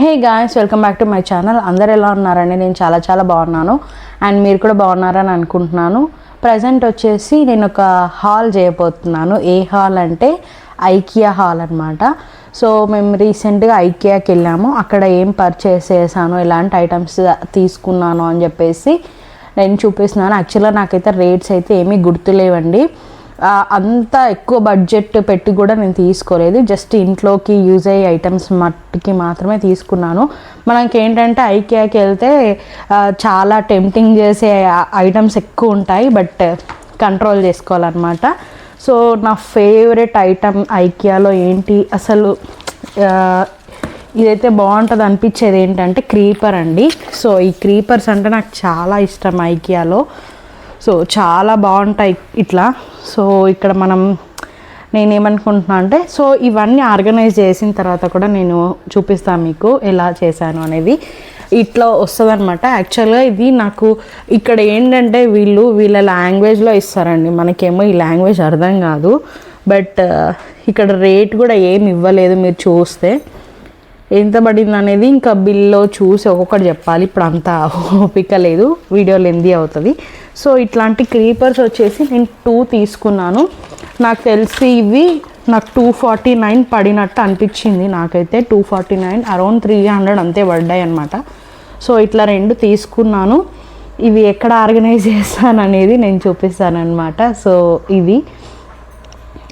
Hey guys welcome back to my channel అందరు ఎలా ఉన్నారండి? నేను చాలా చాలా బాగున్నాను. అండ్ మీరు కూడా బాగున్నారని అనుకుంటున్నాను. ప్రజెంట్ వచ్చేసి నేను ఒక హాల్ చేయబోతున్నాను. ఏ హాల్ అంటే ఐకియా హాల్ అనమాట సో మేము రీసెంట్గా ఐకియాకి వెళ్ళాము. అక్కడ ఏం పర్చేస్ చేశాను? ఎలాంటి ఐటమ్స్ తీసుకున్నాను అని చెప్పేసి నేను చూపిస్తున్నాను. యాక్చువల్గా నాకైతే రేట్స్ అయితే ఏమీ గుర్తులేవండి. లేవండి అంత ఎక్కువ బడ్జెట్ పెట్టి కూడా నేను తీసుకోలేదు. జస్ట్ ఇంట్లోకి యూజ్ అయ్యే ఐటమ్స్ మట్టుకి మాత్రమే తీసుకున్నాను. మనకి ఏంటంటే ఐకియాకి వెళ్తే చాలా టెంప్టింగ్ చేసే ఐటమ్స్ ఎక్కువ ఉంటాయి బట్ కంట్రోల్ చేసుకోవాలన్నమాట. సో నా ఫేవరెట్ ఐటమ్ ఐకియాలో ఏంటి? అసలు ఇదైతే బాగుంటుంది అనిపించేది ఏంటంటే క్రీపర్ అండి. సో ఈ క్రీపర్స్ అంటే నాకు చాలా ఇష్టం ఐకియాలో సో చాలా బాగుంటాయి ఇట్లా. సో ఇక్కడ మనం నేనేమనుకుంటున్నా అంటే సో ఇవన్నీ ఆర్గనైజ్ చేసిన తర్వాత కూడా నేను చూపిస్తాను మీకు ఎలా చేశాను అనేది. ఇట్లా వస్తుందన్నమాట. యాక్చువల్గా ఇది నాకు ఇక్కడ ఏంటంటే వీళ్ళు వీళ్ళ లాంగ్వేజ్లో ఇస్తారండి. మనకేమో ఈ లాంగ్వేజ్ అర్థం కాదు. బట్ ఇక్కడ రేట్ కూడా ఏమి ఇవ్వలేదు మీరు చూస్తే. ఎంత పడింది అనేది ఇంకా బిల్లో చూసి ఒక్కొక్కటి చెప్పాలి. ఇప్పుడు అంత ఓపిక లేదు. వీడియో లెందీ అవుతుంది. సో ఇట్లాంటి క్రీపర్స్ వచ్చేసి నేను టూ తీసుకున్నాను. నాకు తెలిసి ఇవి నాకు టూ ఫార్టీ నైన్ పడినట్టు అనిపించింది నాకైతే. Two forty nine around three hundred అంతే పడ్డాయి అనమాట సో ఇట్లా రెండు తీసుకున్నాను. ఇవి ఎక్కడ ఆర్గనైజ్ చేస్తాను అనేది నేను చూపిస్తాను అనమాట సో ఇది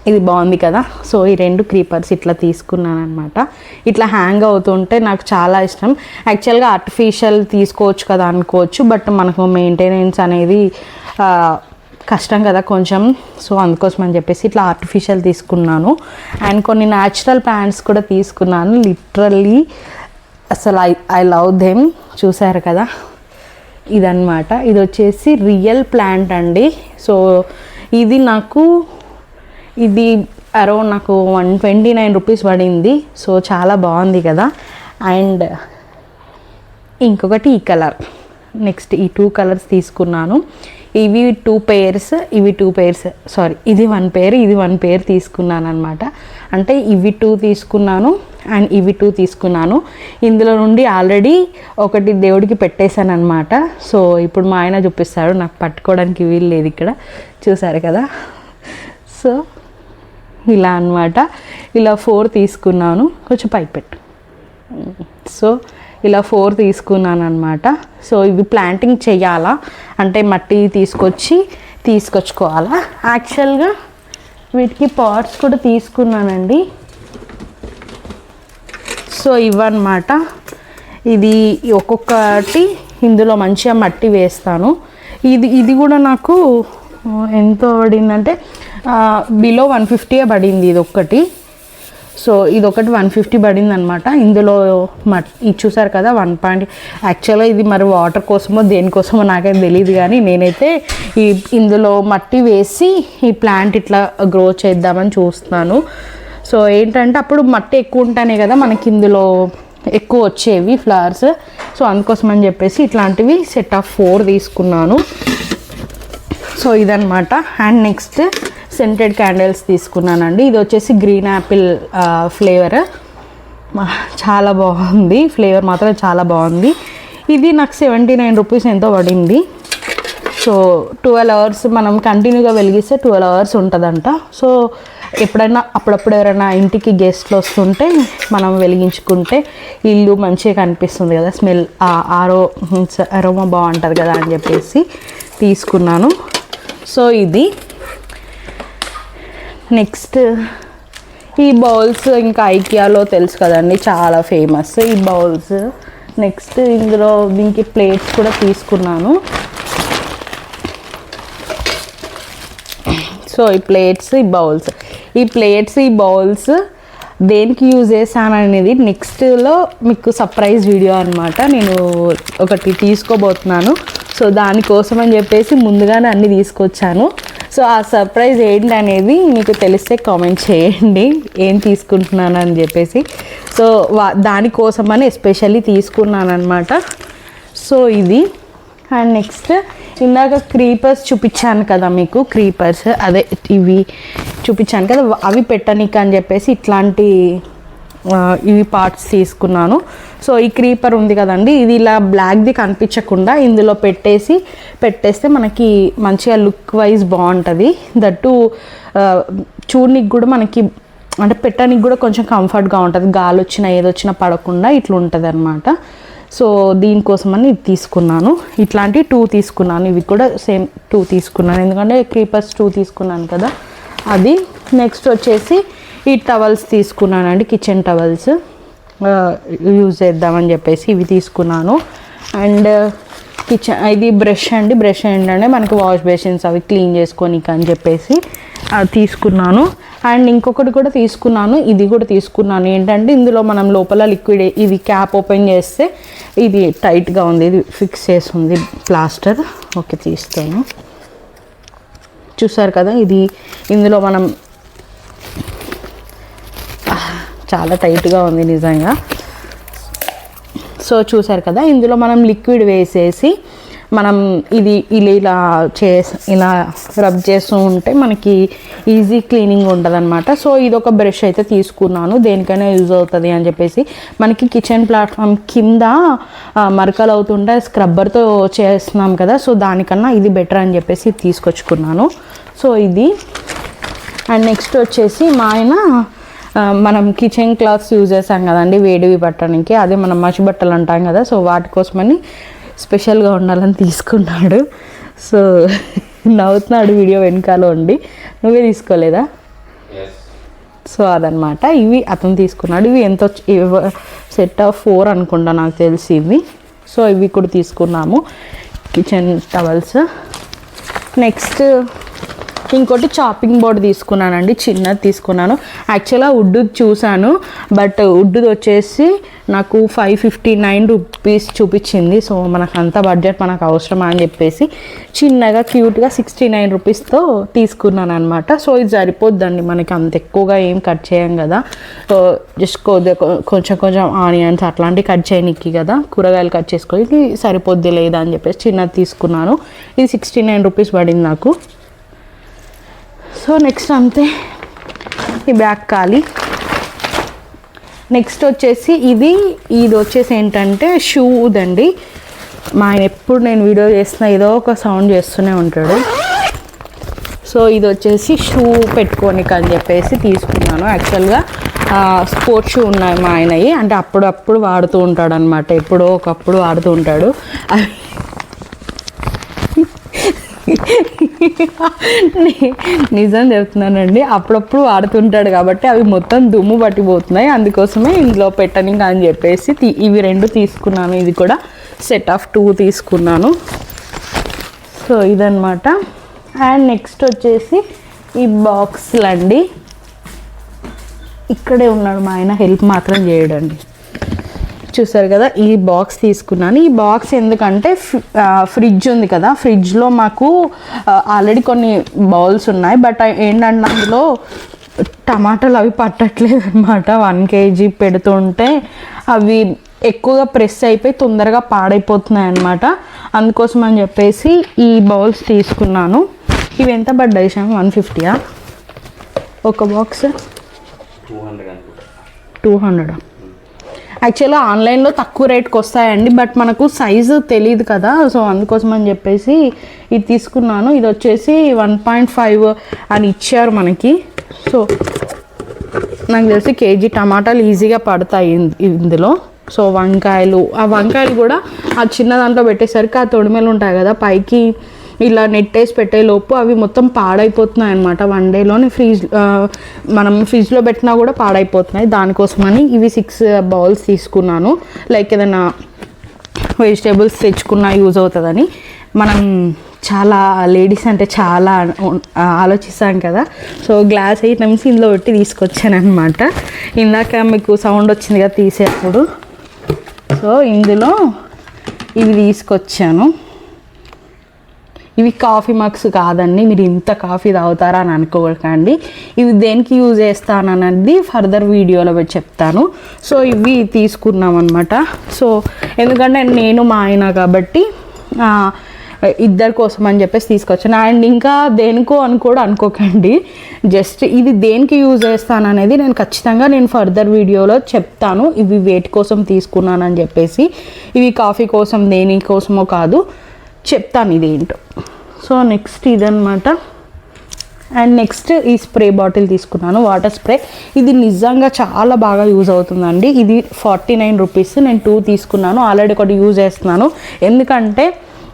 ఇది బాగుంది కదా. సో ఈ రెండు క్రీపర్స్ ఇట్లా తీసుకున్నాను అనమాట ఇట్లా హ్యాంగ్ అవుతుంటే నాకు చాలా ఇష్టం. యాక్చువల్గా ఆర్టిఫిషియల్ తీసుకోవచ్చు కదా అనుకోవచ్చు బట్ మనకు మెయింటెనెన్స్ అనేది కష్టం కదా కొంచెం. సో అందుకోసం అని చెప్పేసి ఇట్లా ఆర్టిఫిషియల్ తీసుకున్నాను. అండ్ కొన్ని న్యాచురల్ ప్లాంట్స్ కూడా తీసుకున్నాను. లిటరల్లీ అసలు ఐ ఐ లవ్ దెమ్ చూసారు కదా? ఇదన్నమాట. ఇది వచ్చేసి రియల్ ప్లాంట్ అండి. సో ఇది నాకు ఇది అరౌండ్ నాకు వన్ ట్వంటీ నైన్ రూపీస్ పడింది. సో చాలా బాగుంది కదా. అండ్ ఇంకొకటి ఈ కలర్. నెక్స్ట్ ఈ టూ కలర్స్ తీసుకున్నాను. ఇవి టూ పేర్స్ ఇవి టూ పేర్స్. సారీ ఇది వన్ పేర్ ఇది వన్ పేర్ తీసుకున్నాను అనమాట అంటే ఇవి టూ తీసుకున్నాను అండ్ ఇవి టూ తీసుకున్నాను. ఇందులో నుండి ఆల్రెడీ ఒకటి దేవుడికి పెట్టేశాను అనమాట సో ఇప్పుడు మా ఆయన చూపిస్తాడు. నాకు పట్టుకోవడానికి వీలు లేదు ఇక్కడ. చూసారు కదా? సో ఇలా అన్నమాట. ఇలా ఫోర్ తీసుకున్నాను. కొంచెం పైపెట్ పెట్టు. సో ఇలా ఫోర్ తీసుకున్నాను అనమాట సో ఇవి ప్లాంటింగ్ చేయాలా? అంటే మట్టి తీసుకొచ్చి తీసుకొచ్చుకోవాలా? యాక్చువల్గా వీటికి పాట్స్ కూడా తీసుకున్నానండి. సో ఇవన్నమాట. ఇది ఒక్కొక్కటి ఇందులో మంచిగా మట్టి వేస్తాను. ఇది ఇది కూడా నాకు ఎంత పడిందంటే బిలో వన్ ఫిఫ్టీయే పడింది ఇది ఒక్కటి సో ఇది ఒకటి వన్ ఫిఫ్టీ పడింది అనమాట ఇందులో మట్ ఇది చూసారు కదా వన్ పాయింట్ యాక్చువల్గా ఇది మరి వాటర్ కోసమో దేనికోసమో నాకైతే తెలియదు కానీ నేనైతే ఈ ఇందులో మట్టి వేసి ఈ ప్లాంట్ ఇట్లా గ్రో చేద్దామని చూస్తున్నాను. సో ఏంటంటే అప్పుడు మట్టి ఎక్కువ ఉంటానే కదా మనకి ఇందులో ఎక్కువ వచ్చేవి ఫ్లవర్స్ సో అందుకోసం అని చెప్పేసి ఇట్లాంటివి సెట్ ఆఫ్ ఫోర్ తీసుకున్నాను. సో ఇదనమాట అండ్ నెక్స్ట్ సెంటెడ్ క్యాండిల్స్ తీసుకున్నానండి. ఇది వచ్చేసి గ్రీన్ యాపిల్ ఫ్లేవర్ చాలా బాగుంది. ఫ్లేవర్ మాత్రం చాలా బాగుంది. ఇది నాకు సెవెంటీ నైన్ రూపీస్ ఎంతో పడింది. సో ట్వెల్వ్ అవర్స్ మనం కంటిన్యూగా వెలిగిస్తే ట్వెల్వ్ అవర్స్ ఉంటుందంట. సో ఎప్పుడైనా అప్పుడప్పుడు ఎవరైనా ఇంటికి గెస్ట్లు వస్తుంటే మనం వెలిగించుకుంటే ఇల్లు మంచిగా కనిపిస్తుంది కదా. స్మెల్ ఆరో అరోమా బాగుంటుంది కదా అని చెప్పేసి తీసుకున్నాను. సో ఇది. నెక్స్ట్ ఈ బౌల్స్ ఇంకా ఐకియాలో తెలుసు కదండి చాలా ఫేమస్ ఈ బౌల్స్ నెక్స్ట్ ఇందులో దీనికి ప్లేట్స్ కూడా తీసుకున్నాను. సో ఈ ప్లేట్స్ ఈ బౌల్స్ ఈ ప్లేట్స్ ఈ బౌల్స్ దేనికి యూజ్ చేశాననేది నెక్స్ట్లో మీకు సర్ప్రైజ్ వీడియో అనమాట నేను ఒకటి తీసుకోబోతున్నాను. సో దానికోసం అని చెప్పేసి ముందుగానే అన్నీ తీసుకొచ్చాను. సో ఆ సర్ప్రైజ్ ఏంటి అనేది మీకు తెలిస్తే కామెంట్ చేయండి. ఏం తీసుకుంటున్నాను అని చెప్పేసి. సో వా దానికోసమని ఎస్పెషల్లీ తీసుకున్నాను అనమాట సో ఇది. అండ్ నెక్స్ట్ ఇందాక క్రీపర్స్ చూపించాను కదా మీకు క్రీపర్స్. అదే ఇవి చూపించాను కదా అవి పెట్టనీకి అని చెప్పేసి ఇట్లాంటి ఇవి పార్ట్స్ తీసుకున్నాను. సో ఈ క్రీపర్ ఉంది కదండి ఇది ఇలా బ్లాక్ది కనిపించకుండా ఇందులో పెట్టేసి పెట్టేస్తే మనకి మంచిగా లుక్ వైజ్ బాగుంటుంది. దట్టు చూడనికి కూడా మనకి అంటే పెట్టడానికి కూడా కొంచెం కంఫర్ట్గా ఉంటుంది. గాలి వచ్చినా ఏదొచ్చినా పడకుండా ఇట్లా ఉంటుంది అనమాట సో దీనికోసమని ఇది తీసుకున్నాను. ఇట్లాంటి టూ తీసుకున్నాను. ఇవి కూడా సేమ్ టూ తీసుకున్నాను. ఎందుకంటే క్రీపర్స్ టూ తీసుకున్నాను కదా. అది నెక్స్ట్ వచ్చేసి ఈ టవల్స్ తీసుకున్నానండి కిచెన్ టవల్స్. యూజ్ చేద్దామని చెప్పేసి ఇవి తీసుకున్నాను. అండ్ కిచెన్ ఇది బ్రష్ అండి బ్రష్ ఏంటంటే మనకి వాష్ బేసిన్స్ అవి క్లీన్ చేసుకోనికి అని చెప్పేసి తీసుకున్నాను. అండ్ ఇంకొకటి కూడా తీసుకున్నాను ఇది కూడా తీసుకున్నాను. ఏంటంటే ఇందులో మనం లోపల లిక్విడ్ ఇది క్యాప్ ఓపెన్ చేస్తే ఇది టైట్గా ఉంది ఇది ఫిక్స్ చేసి ఉంది ప్లాస్టర్. ఓకే తీస్తాను. చూసారు కదా ఇది ఇందులో మనం చాలా టైట్గా ఉంది నిజంగా. సో చూసారు కదా ఇందులో మనం లిక్విడ్ వేసేసి మనం ఇది ఇలా ఇలా చేసి ఇలా రబ్ చేస్తూ ఉంటే మనకి ఈజీ క్లీనింగ్ ఉంటుంది అనమాట సో ఇది ఒక బ్రష్ అయితే తీసుకున్నాను. దేనికైనా యూజ్ అవుతుంది అని చెప్పేసి. మనకి కిచెన్ ప్లాట్ఫామ్ కింద మరకలు అవుతుంటే స్క్రబ్బర్తో చేస్తున్నాం కదా సో దానికన్నా ఇది బెటర్ అని చెప్పేసి తీసుకొచ్చుకున్నాను. సో ఇది. అండ్ నెక్స్ట్ వచ్చేసి మా ఆయన మనం కిచెన్ క్లాత్స్ యూజ్ చేస్తాం కదండి వేడివి పట్టడానికి. అదే మనం మసి బట్టలు అంటాం కదా సో వాటి కోసమని స్పెషల్గా ఉండాలని తీసుకున్నాడు. సో నవ్వుతున్నాడు వీడియో వెనకాల ఉండి. నువ్వే తీసుకోలేదా? సో అదనమాట ఇవి అతను తీసుకున్నాడు. ఇవి ఎంత సెట్ ఆఫ్ ఫోర్ అనుకుంటా నాకు తెలిసి ఇవి. సో ఇవి కూడా తీసుకున్నాము. కిచెన్ టవల్స్ నెక్స్ట్ ఇంకోటి చాపింగ్ బోర్డ్ తీసుకున్నానండి. చిన్నది తీసుకున్నాను. యాక్చువల్గా వుడ్ చూశాను. బట్ వుడ్ది వచ్చేసి నాకు ఫైవ్ ఫిఫ్టీ నైన్ రూపీస్ చూపించింది. సో మనకు అంత బడ్జెట్ మనకు అవసరమా అని చెప్పేసి చిన్నగా క్యూట్గా సిక్స్టీ నైన్ రూపీస్తో తీసుకున్నాను అనమాట సో ఇది సరిపోద్దండి. మనకి అంత ఎక్కువగా ఏం కట్ చేయం కదా. సో జస్ట్ కొద్దిగా కొంచెం కొంచెం ఆనియన్స్ అట్లాంటివి కట్ చేయనికి కదా. కూరగాయలు కట్ చేసుకొని ఇది సరిపోద్ది లేదా అని చెప్పేసి చిన్నది తీసుకున్నాను. ఇది సిక్స్టీ నైన్ రూపీస్ పడింది నాకు. సో నెక్స్ట్ అంతే. ఈ బ్యాగ్ ఖాళీ. నెక్స్ట్ వచ్చేసి ఇది ఇది వచ్చేసి ఏంటంటే షూదండి. మా ఆయన ఎప్పుడు నేను వీడియో చేసిన ఏదో ఒక సౌండ్ చేస్తూనే ఉంటాడు. సో ఇది వచ్చేసి షూ పెట్టుకోనికి అని చెప్పేసి తీసుకున్నాను. యాక్చువల్గా స్పోర్ట్స్ షూ ఉన్నాయి మా ఆయనవి. అంటే అప్పుడప్పుడు వాడుతూ ఉంటాడు అనమాట ఎప్పుడో ఒకప్పుడు వాడుతూ ఉంటాడు. అవి నిజం చెప్తున్నానండి. అప్పుడప్పుడు వాడుతుంటాడు కాబట్టి అవి మొత్తం దుమ్ము పట్టిపోతున్నాయి. అందుకోసమే ఇందులో పెట్టనికి అని చెప్పేసి తీ- ఇవి రెండు తీసుకున్నాను. ఇది కూడా సెట్ ఆఫ్ టూ తీసుకున్నాను. సో ఇదనమాట అండ్ నెక్స్ట్ వచ్చేసి ఈ బాక్స్లు అండి ఇక్కడే ఉన్నాడు మా ఆయన. హెల్ప్ మాత్రం చేయడండి. చూసారు కదా ఈ బాక్స్ తీసుకున్నాను. ఈ బాక్స్ ఎందుకంటే ఫ్రిడ్జ్ ఉంది కదా ఫ్రిడ్జ్లో మాకు ఆల్రెడీ కొన్ని బౌల్స్ ఉన్నాయి. బట్ ఏంటంటే అందులో టమాటాలు అవి పట్టట్లేదు అనమాట వన్ కేజీ పెడుతుంటే అవి ఎక్కువగా ప్రెస్ అయిపోయి తొందరగా పాడైపోతున్నాయి అనమాట అందుకోసం అని చెప్పేసి ఈ బౌల్స్ తీసుకున్నాను. ఇవి ఎంత పడ్డాయి శ్యామ్? వన్ ఫిఫ్టీయా ఒక box two hundred two hundred యాక్చువల్గా ఆన్లైన్లో తక్కువ రేట్కి వస్తాయండి బట్ మనకు సైజు తెలియదు కదా. సో అందుకోసం అని చెప్పేసి ఇది తీసుకున్నాను. ఇది వచ్చేసి వన్ పాయింట్ ఫైవ్ అని ఇచ్చారు మనకి. సో నాకు తెలిసి కేజీ టమాటాలు ఈజీగా పడతాయి ఇందులో. సో వంకాయలు ఆ వంకాయలు కూడా ఆ చిన్న దాంట్లో పెట్టేసరికి ఆ తొడిమేలు ఉంటాయి కదా పైకి ఇలా నెట్టేసి పెట్టే లోపు అవి మొత్తం పాడైపోతున్నాయి అనమాట వన్ డేలోనే ఫ్రీజ్ మనం ఫ్రిడ్జ్లో పెట్టినా కూడా పాడైపోతున్నాయి. దానికోసమని ఇవి సిక్స్ బౌల్స్ తీసుకున్నాను. లైక్ ఏదైనా వెజిటేబుల్స్ తెచ్చుకున్నా యూజ్ అవుతుందని. మనం చాలా లేడీస్ అంటే చాలా ఆలోచిస్తాం కదా. సో గ్లాస్ ఐటమ్స్ ఇందులో పెట్టి తీసుకొచ్చాను అనమాట ఇందాక మీకు సౌండ్ వచ్చింది కదా తీసేటప్పుడు. సో ఇందులో ఇవి తీసుకొచ్చాను. ఇవి కాఫీ మగ్స్ కాదండి మీరు ఇంత కాఫీ తాగుతారా అని అనుకోకండి. ఇవి దేనికి యూజ్ చేస్తానన్నది ఫర్దర్ వీడియోలో చెప్తాను. సో ఇవి తీసుకున్నాం అనమాట సో ఎందుకంటే నేను మా ఆయన కాబట్టి ఇద్దరి కోసం అని చెప్పేసి తీసుకొచ్చాను. అండ్ ఇంకా దేనికో అని కూడా అనుకోకండి. జస్ట్ ఇది దేనికి యూజ్ చేస్తాను అనేది నేను ఖచ్చితంగా నేను ఫర్దర్ వీడియోలో చెప్తాను. ఇవి వేటి కోసం తీసుకున్నానని చెప్పేసి ఇవి కాఫీ కోసం దేని కోసమో కాదు చెప్తాను ఇది ఏంటో సో నెక్స్ట్ ఇదనమాట అండ్ నెక్స్ట్ ఈ స్ప్రే బాటిల్ తీసుకున్నాను వాటర్ స్ప్రే. ఇది నిజంగా చాలా బాగా యూజ్ అవుతుందండి. ఇది ఫార్టీ నైన్ రూపీస్. నేను టూ తీసుకున్నాను ఆల్రెడీ ఒకటి యూజ్ చేస్తున్నాను. ఎందుకంటే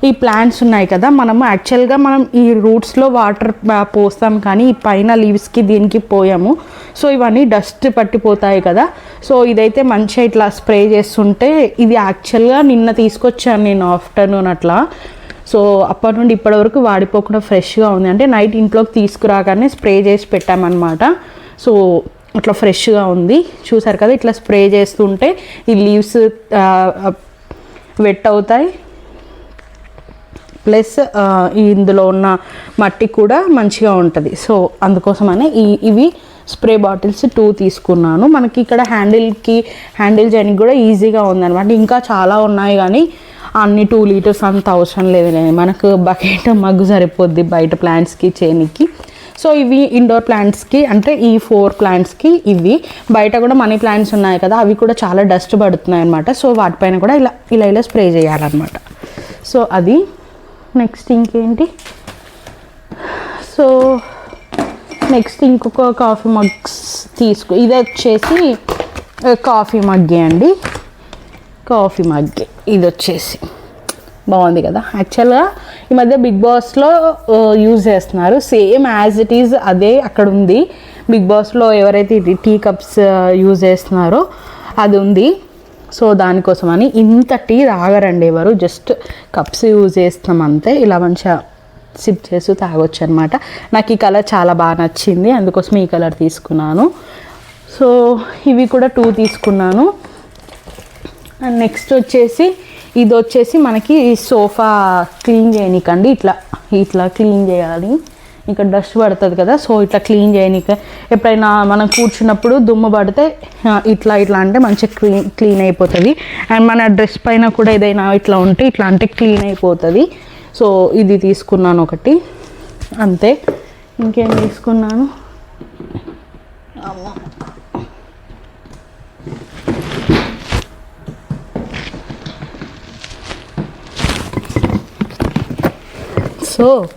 ఈ ప్లాంట్స్ ఉన్నాయి కదా మనము యాక్చువల్గా మనం ఈ రూట్స్లో వాటర్ పోస్తాం కానీ ఈ పైన లీవ్స్కి దీనికి పోయాము. సో ఇవన్నీ డస్ట్ పట్టిపోతాయి కదా. సో ఇదైతే మంచిగా ఇట్లా స్ప్రే చేస్తుంటే ఇది యాక్చువల్గా నిన్న తీసుకొచ్చాను నేను ఆఫ్టర్నూన్ అట్లా. సో అప్పటి నుండి ఇప్పటి వరకు వాడిపోకుండా ఫ్రెష్గా ఉంది. అంటే నైట్ ఇంట్లోకి తీసుకురాగానే స్ప్రే చేసి పెట్టామన్నమాట. సో అట్లా ఫ్రెష్గా ఉంది. చూసారు కదా ఇట్లా స్ప్రే చేస్తుంటే ఈ లీవ్స్ వెట్ అవుతాయి. ప్లస్ ఇందులో ఉన్న మట్టి కూడా మంచిగా ఉంటుంది. సో అందుకోసమనే ఈ ఇవి స్ప్రే బాటిల్స్ టూ తీసుకున్నాను. మనకి ఇక్కడ హ్యాండిల్కి హ్యాండిల్ చేయడానికి కూడా ఈజీగా ఉందన్నమాట. ఇంకా చాలా ఉన్నాయి కానీ అన్ని టూ లీటర్స్ అంత అవసరం లేదు మనకు బకెట్ మగ్గు సరిపోద్ది బయట ప్లాంట్స్కి చేనికి. సో ఇవి ఇండోర్ ప్లాంట్స్కి అంటే ఈ ఫోర్ ప్లాంట్స్కి ఇవి. బయట కూడా మనీ ప్లాంట్స్ ఉన్నాయి కదా అవి కూడా చాలా డస్ట్ పడుతున్నాయి అనమాట సో వాటిపైన కూడా ఇలా ఇలా ఇలా స్ప్రే చేయాలన్నమాట. సో అది నెక్స్ట్ ఇంకేంటి? సో నెక్స్ట్ ఇంకొక కాఫీ మగ్స్ తీసుకో ఇది వచ్చేసి uh, కాఫీ మగ్గే అండి. కాఫీ మగ్గి ఇది వచ్చేసి. బాగుంది కదా. యాక్చువల్గా ఈ మధ్య బిగ్ బాస్లో యూజ్ చేస్తున్నారు. సేమ్ యాజ్ ఇట్ ఈజ్ అదే అక్కడ ఉంది. బిగ్ బాస్లో ఎవరైతే ఇది టీ కప్స్ యూజ్ చేస్తున్నారో అది ఉంది. సో దానికోసమని ఇంత టీ తాగరండి ఎవరు. జస్ట్ కప్స్ యూజ్ చేస్తాం అంతే. ఇలా మంచిగా సిప్ చేస్తూ తాగొచ్చు అనమాట నాకు ఈ కలర్ చాలా బాగా నచ్చింది. అందుకోసం ఈ కలర్ తీసుకున్నాను. సో ఇవి కూడా టూ తీసుకున్నాను. అండ్ నెక్స్ట్ వచ్చేసి ఇది వచ్చేసి మనకి సోఫా క్లీన్ చేయనీకండి. ఇట్లా ఇట్లా క్లీన్ చేయాలి. ఇంకా డస్ట్ పడుతుంది కదా సో ఇట్లా క్లీన్ చేయనీక ఎప్పుడైనా మనం కూర్చున్నప్పుడు దుమ్ము పడితే ఇట్లా ఇట్లా అంటే మంచిగా క్లీన్ క్లీన్ అయిపోతుంది. అండ్ మన డ్రెస్ పైన కూడా ఏదైనా ఇట్లా ఉంటే ఇట్లా అంటే క్లీన్ అయిపోతుంది. సో ఇది తీసుకున్నాను ఒకటి. అంతే. ఇంకేం తీసుకున్నాను? సో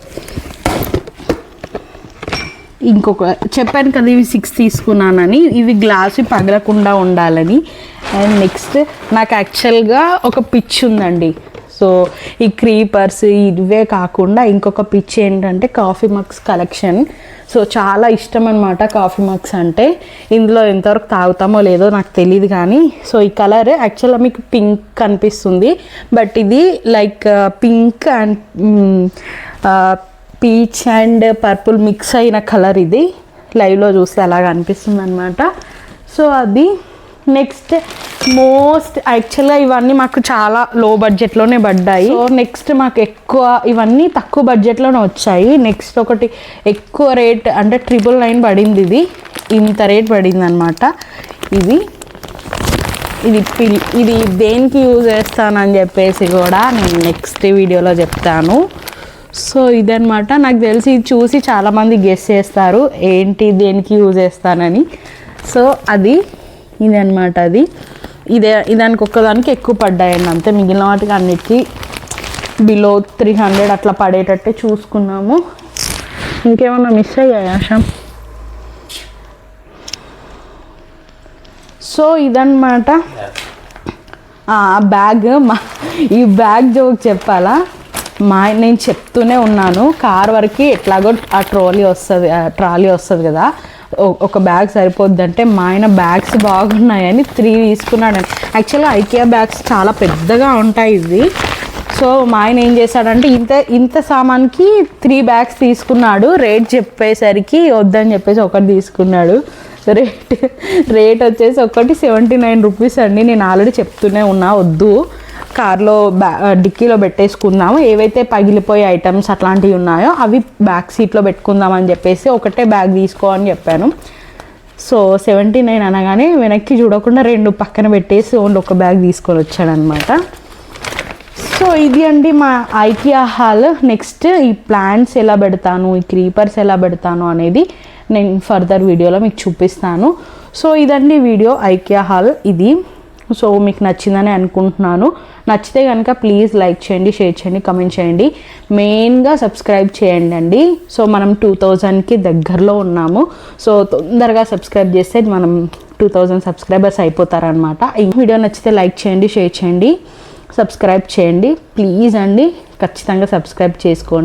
ఇంకొక చెప్పాను కదా ఇవి సిక్స్ తీసుకున్నానని. ఇవి గ్లాసు పగలకుండా ఉండాలని. అండ్ నెక్స్ట్ నాకు యాక్చువల్గా ఒక పిచ్ ఉందండి. సో ఈ క్రీపర్స్ ఇవే కాకుండా ఇంకొక పిచ్ ఏంటంటే కాఫీ మగ్స్ కలెక్షన్ సో చాలా ఇష్టం అనమాట కాఫీ మగ్స్ అంటే. ఇందులో ఎంతవరకు తాగుతామో లేదో నాకు తెలియదు కానీ సో ఈ కలర్ యాక్చువల్గా మీకు పింక్ కనిపిస్తుంది. బట్ ఇది like pink and peach and purple mix అయిన కలర్ ఇది. లైవ్లో చూస్తే అలాగ అనిపిస్తుంది అనమాట సో అది నెక్స్ట్ మోస్ట్ యాక్చువల్గా ఇవన్నీ మాకు చాలా లో బడ్జెట్లోనే పడ్డాయి. సో నెక్స్ట్ మాకు ఎక్కువ ఇవన్నీ తక్కువ బడ్జెట్లోనే వచ్చాయి. నెక్స్ట్ ఒకటి ఎక్కువ రేట్ అంటే ట్రిపుల్ నైన్ పడింది ఇది. ఇంత రేట్ పడింది అనమాట ఇది ఇది పిల్ ఇది దేనికి యూజ్ చేస్తానని చెప్పేసి కూడా నేను నెక్స్ట్ వీడియోలో చెప్తాను. సో ఇదనమాట నాకు తెలిసి ఇది చూసి చాలామంది గెస్ చేస్తారు. ఏంటి దేనికి యూజ్ చేస్తానని. సో అది ఇదనమాట అది. ఇదే ఇదానికి ఒక్కదానికి ఎక్కువ పడ్డాయండి అంతే. మిగిలిన వాటికి అన్నిటికీ బిలో త్రీ హండ్రెడ్ అట్లా పడేటట్టే చూసుకున్నాము. ఇంకేమన్నా మిస్ అయ్యాయా ఆశా? సో ఇదన్నమాట. ఆ బ్యాగ్ మా ఈ బ్యాగ్ జోక్ చెప్పాలా? మా నేను చెప్తూనే ఉన్నాను. కార్ వరకు ఎట్లాగో ఆ ట్రోలీ వస్తుంది ట్రాలీ వస్తుంది కదా. ఒక బ్యాగ్ సరిపోద్ది అంటే మా ఆయన బ్యాగ్స్ బాగున్నాయని త్రీ తీసుకున్నాడు యాక్చువల్గా ఐకియా బ్యాగ్స్ చాలా పెద్దగా ఉంటాయి ఇవి. సో మా ఆయన ఏం చేశాడంటే ఇంత ఇంత సామాన్కి త్రీ బ్యాగ్స్ తీసుకున్నాడు. రేట్ చెప్పేసరికి వద్దని చెప్పేసి ఒకటి తీసుకున్నాడు. రేట్ రేట్ వచ్చేసి ఒకటి సెవెంటీ నైన్ రూపీస్ అండి. నేను ఆల్రెడీ చెప్తూనే ఉన్నా వద్దు. కార్లో బ్యా డిక్కీలో పెట్టేసుకుందాము. ఏవైతే పగిలిపోయే ఐటమ్స్ అట్లాంటివి ఉన్నాయో అవి బ్యాక్ సీట్లో పెట్టుకుందాం అని చెప్పేసి ఒకటే బ్యాగ్ తీసుకో అని చెప్పాను. సో సెవెంటీ నైన్ అనగానే వెనక్కి చూడకుండా రెండు పక్కన పెట్టేసి ఓన్లీ ఒక బ్యాగ్ తీసుకొని వచ్చాడనమాట. సో ఇది అండి మా ఐకియా హాల్. నెక్స్ట్ ఈ ప్లాంట్స్ ఎలా పెడతాను ఈ క్రీపర్స్ ఎలా పెడతాను అనేది నేను ఫర్దర్ వీడియోలో మీకు చూపిస్తాను. సో ఇదండి వీడియో ఐకియా హాల్. ఇది సో మీకు నచ్చిందని అనుకుంటున్నాను. నచ్చితే కనుక ప్లీజ్ లైక్ చేయండి షేర్ చేయండి కమెంట్ చేయండి. మెయిన్గా సబ్స్క్రైబ్ చేయండి అండి సో మనం టూ థౌజండ్కి దగ్గరలో ఉన్నాము. సో తొందరగా సబ్స్క్రైబ్ చేస్తే మనం టూ థౌజండ్ సబ్స్క్రైబర్స్ అయిపోతారనమాట ఈ వీడియో నచ్చితే లైక్ చేయండి షేర్ చేయండి సబ్స్క్రైబ్ చేయండి. ప్లీజ్ అండి ఖచ్చితంగా సబ్స్క్రైబ్ చేసుకోండి.